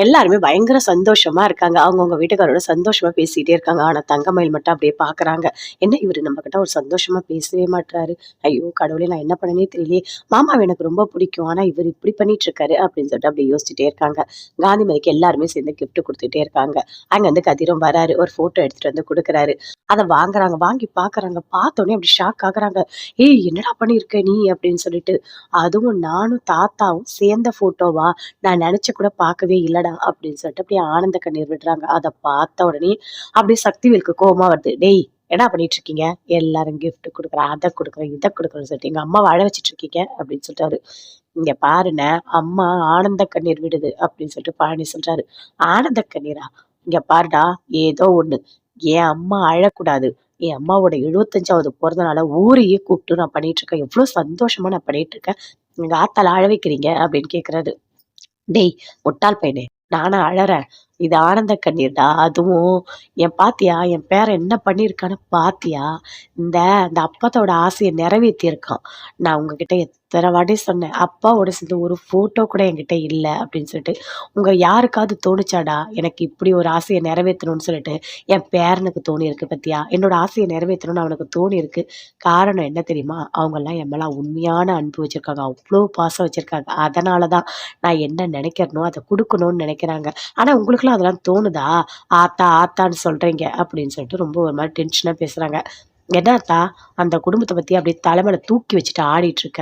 எல்லாருமே பயங்கர சந்தோஷமா இருக்காங்க. அவங்கவுங்க வீட்டுக்காரோட சந்தோஷமா பேசிட்டே இருக்காங்க. ஆனா தங்கமயில் மட்டும் அப்படியே பாக்குறாங்க. என்ன இவரு நம்ம கிட்ட ஒரு சந்தோஷமா பேசவே மாட்டாரு ஐயோ கடவுளே நான் என்ன பண்ணனே தெரியலையே. மாமாவை எனக்கு ரொம்ப பிடிக்கும். ஆனா இவர் இப்படி பண்ணிட்டு இருக்காரு அப்படின்னு சொல்லிட்டு அப்படியே யோசிச்சுட்டே இருக்காங்க. காந்திமதிக்கு எல்லாருமே சேர்ந்து கிஃப்ட் கொடுத்துட்டே இருக்காங்க. அங்க வந்து கதிரும் வராரு. ஒரு போட்டோ எடுத்துட்டு வந்து கொடுக்குறாரு. அதை வாங்குறாங்க. வாங்கி பாக்குறாங்க. பார்த்தோன்னே அப்படி ஷாக் ஆகுறாங்க. ஏய் என்னடா பண்ணியிருக்க நீ? அப்படின்னு சொல்லிட்டு. அதுவும் நானும் தாத்தாவும் சேர்ந்த போட்டோவா நான் நினைச்சு கூட பார்க்கவே இல்லடா. அப்படின்னு சொல்லிட்டு அப்படியே ஆனந்த கண்ணீர் விடுறாங்க. அதை பார்த்த உடனே அப்படியே சக்திவேலுக்கு கோபமா வருது. டேய் என்ன பண்ணிட்டு இருக்கீங்க? எல்லாரும் கிஃப்ட் கொடுக்குறேன் அதை கொடுக்குறேன் இதை கொடுக்குறேன்னு சொல்லிட்டு எங்க அம்மா வாழ வச்சுட்டு இருக்கீங்க? அப்படின்னு சொல்லிட்டாரு. இங்க பாருன அம்மா ஆனந்த கண்ணீர் விடுது அப்படின்னு சொல்லிட்டு பழனி சொல்றாரு. ஆனந்த கண்ணீரா? இங்க பாருடா ஏதோ ஒண்ணு. என் அம்மா அழக்கூடாது. என் அம்மாவோட எழுபத்தஞ்சாவது பிறந்தனால ஊரையே கூப்பிட்டு நான் பண்ணிட்டு இருக்கேன். எவ்வளவு சந்தோஷமா நான் பண்ணிட்டு இருக்கேன். எங்க ஆத்தால அழ வைக்கிறீங்க அப்படின்னு கேக்குறாரு. டேய் முட்டாள் பையனே நானாக அழறேன். இது ஆனந்த கண்ணீர்டா அதுவும் என் பாத்தியா? என் பேரை என்ன பண்ணியிருக்கான்னு பாத்தியா? இந்த அந்த அப்பத்தோட ஆசையை நிறைவேற்றியிருக்கான் நான் உங்ககிட்ட எத்தனை வாட்டி சொன்னேன். அப்பாவோட சேர்ந்து ஒரு ஃபோட்டோ கூட என்கிட்ட இல்லை அப்படின்னு சொல்லிட்டு உங்க யாருக்காவது தோணுச்சாடா? எனக்கு இப்படி ஒரு ஆசையை நிறைவேற்றணும்னு சொல்லிட்டு என் பேரனுக்கு தோணி இருக்கு பத்தியா? என்னோட ஆசையை நிறைவேற்றணும்னு அவனுக்கு தோணி இருக்கு காரணம் என்ன தெரியுமா? அவங்கெல்லாம் என் மேல உண்மையான அன்பு வச்சிருக்காங்க. அவ்வளோ பாசம் வச்சிருக்காங்க. அதனால தான் நான் என்ன நினைக்கிறனோ அதை கொடுக்கணும்னு நினைக்கிறாங்க. ஆனால் உங்களுக்குலாம் அதெல்லாம் தோணுதா? ஆத்தா ஆத்தான்னு சொல்றீங்க அப்படின்னு சொல்லிட்டு ரொம்ப ஒரு மாதிரி டென்ஷனாக பேசுகிறாங்க என்னத்தா அந்த குடும்பத்தை பற்றி அப்படியே தலைமையில தூக்கி வச்சுட்டு ஆடிட்டு இருக்க?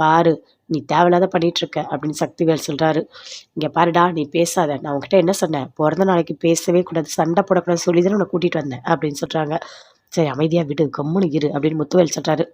பாரு நீ தேவையில்லாத பண்ணிட்டு இருக்க அப்படின்னு சக்திவேல் சொல்கிறாரு இங்கே பாருடா நீ பேசாத. நான் உங்ககிட்ட என்ன சொன்னேன்? பிறந்த நாளைக்கு பேசவே கூடாது சண்டை போடக்கூடாது சொல்லி தானே உன்னை கூட்டிகிட்டு வந்தேன் அப்படின்னு சொல்கிறாங்க சரி அமைதியாக விடு கம்முன்னு இரு அப்படின்னு முத்துவேல் சொல்கிறாரு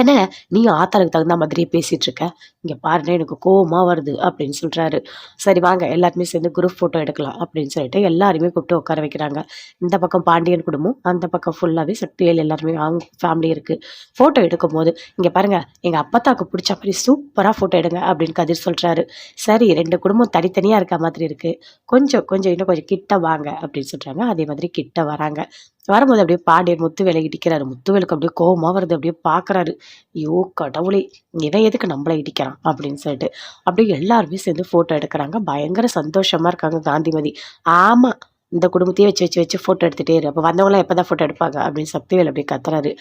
என்ன நீ ஆத்தாளுக்கு தகுந்த மாதிரியே பேசிகிட்டு இருக்க இங்கே பாருங்க எனக்கு கோவமாக வருது அப்படின்னு சொல்கிறாரு சரி வாங்க எல்லாருமே சேர்ந்து குரூப் ஃபோட்டோ எடுக்கலாம் அப்படின்னு சொல்லிட்டு எல்லாருமே கூப்பிட்டு உட்கார வைக்கிறாங்க. இந்த பக்கம் பாண்டியன் குடும்பம் அந்த பக்கம் ஃபுல்லாகவே சக்திவேல் எல்லாருமே அவங்க ஃபேமிலி இருக்குது ஃபோட்டோ எடுக்கும் போது இங்கே பாருங்கள் எங்கள் அப்பத்தாக்கு பிடிச்ச மாதிரி சூப்பராக ஃபோட்டோ எடுங்க அப்படின்னு கதிர் சொல்கிறாரு சரி ரெண்டு குடும்பம் தனித்தனியாக இருக்க மாதிரி இருக்குது கொஞ்சம் கொஞ்சம் இன்னும் கொஞ்சம் கிட்ட வாங்க அப்படின்னு சொல்கிறாங்க அதே மாதிரி கிட்ட வராங்க. வரும்போது அப்படியே பாண்டியன் முத்துவேலை இடிக்கிறாரு. முத்துவேலுக்கு அப்படியே கோபமாக வருது. அப்படியே பார்க்குறாரு ஐயோ கடவுளே இவன் எதுக்கு நம்மளை இடிக்கிறான்? அப்படின்னு சொல்லிட்டு அப்படியே எல்லாருமே சேர்ந்து ஃபோட்டோ எடுக்கிறாங்க. பயங்கர சந்தோஷமா இருக்காங்க காந்திமதி. ஆமாம் இந்த குடும்பத்தையே வச்சு வச்சு வச்சு ஃபோட்டோ எடுத்துகிட்டே இரு. அப்போ வந்தவங்களாம் எப்பதான் ஃபோட்டோ எடுப்பாங்க? அப்படின்னு சக்திவேல் அப்படியே கத்துறாரு.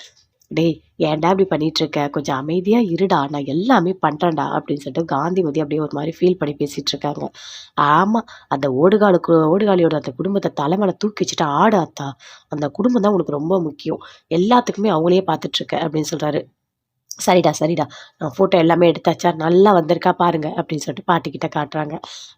டேய் ஏன்டா இப்படி பண்ணிட்டு இருக்க கொஞ்சம் அமைதியாக இருடா. நான் எல்லாமே பண்ணுறேன்டா அப்படின்னு சொல்லிட்டு காந்திமதி அப்படியே ஒரு மாதிரி ஃபீல் பண்ணி பேசிகிட்டு இருக்காங்க ஆமாம் அந்த ஓடுகாலுக்கு ஓடுகாலியோட அந்த குடும்பத்தை தலைமையில தூக்கி வச்சுட்டு ஆடு அத்தா அந்த குடும்பம் தான் உனக்கு ரொம்ப முக்கியம். எல்லாத்துக்குமே அவங்களே பார்த்துட்ருக்க அப்படின்னு சொல்கிறாரு சரிடா சரிடா. நான் ஃபோட்டோ எல்லாமே எடுத்தாச்சா? நல்லா வந்திருக்கா பாருங்க அப்படின்னு சொல்லிட்டு பாட்டிக்கிட்ட காட்டுறாங்க.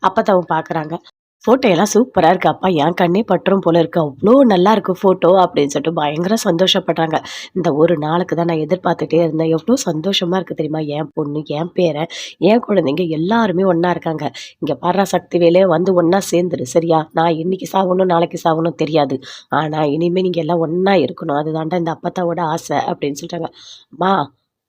அப்போ அப்பதான் பார்க்குறாங்க ஃபோட்டோ எல்லாம் சூப்பராக இருக்குது அப்பா என் கண்ணே பற்றும் போல இருக்கு. அவ்வளோ நல்லா இருக்குது ஃபோட்டோ அப்படின்னு சொல்லிட்டு பயங்கர சந்தோஷப்படுறாங்க இந்த ஒரு நாளுக்கு தான் நான் எதிர்பார்த்துட்டே இருந்தேன். எவ்வளோ சந்தோஷமாக இருக்குது தெரியுமா? என் பொண்ணு என் பேரன் என் குழந்தைங்க எல்லாருமே ஒன்றா இருக்காங்க. இங்கே பாடுற சக்தி வேலே வந்து ஒன்றா சேர்ந்துரு சரியா? நான் இன்னைக்கு சாகணும் நாளைக்கு சாகணும் தெரியாது. ஆனால் இனிமேல் நீங்கள் எல்லாம் ஒன்றா இருக்கணும். அதுதான்டா இந்த அப்பத்தாவோட ஆசை அப்படின்னு சொல்கிறாங்க அம்மா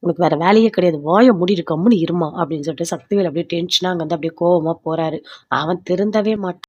உனக்கு வேற வேலையே கிடையாது. வாய மூடிட்டு கம்முன்னு இருமா அப்படின்னு சொல்லிட்டு சக்திவேல் அப்படியே டென்ஷனாக அங்கே வந்து அப்படியே கோவமாக போறாரு. அவன் திருந்தவே மாட்டான்